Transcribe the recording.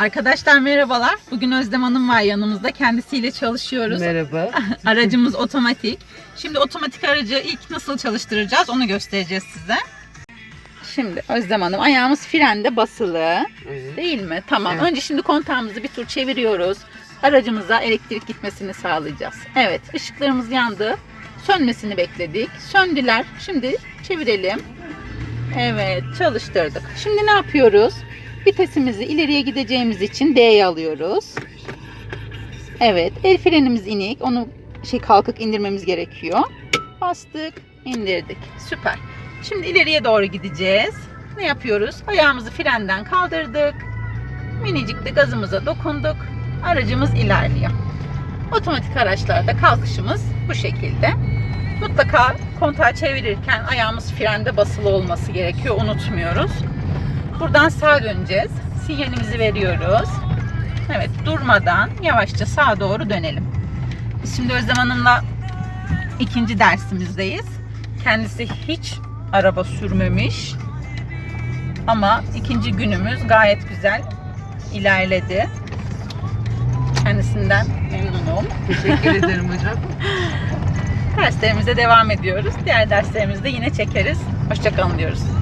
Arkadaşlar merhabalar. Bugün Özlem Hanım var yanımızda. Kendisiyle çalışıyoruz. Merhaba. Aracımız otomatik. Şimdi otomatik aracı ilk nasıl çalıştıracağız onu göstereceğiz size. Şimdi Özlem Hanım ayağımız frende basılı. Evet. Değil mi? Tamam. Evet. Önce şimdi kontağımızı bir tur çeviriyoruz. Aracımıza elektrik gitmesini sağlayacağız. Evet, ışıklarımız yandı. Sönmesini bekledik. Söndüler. Şimdi çevirelim. Evet, çalıştırdık. Şimdi ne yapıyoruz? Vitesimizi ileriye gideceğimiz için D'ye alıyoruz. Evet, el frenimiz inik. Onu şey kalkık indirmemiz gerekiyor. Bastık, indirdik. Süper. Şimdi ileriye doğru gideceğiz. Ne yapıyoruz? Ayağımızı frenden kaldırdık. Minicik de gazımıza dokunduk. Aracımız ilerliyor. Otomatik araçlarda kalkışımız bu şekilde. Mutlaka kontağı çevirirken ayağımız frende basılı olması gerekiyor. Unutmuyoruz. Buradan sağa döneceğiz. Sinyalimizi veriyoruz. Evet durmadan yavaşça sağa doğru dönelim. Biz şimdi Özlem Hanım'la ikinci dersimizdeyiz. Kendisi hiç araba sürmemiş. Ama ikinci günümüz gayet güzel ilerledi. Kendisinden memnunum. Teşekkür ederim hocam. Derslerimize devam ediyoruz. Diğer derslerimizde yine çekeriz. Hoşçakalın diyoruz.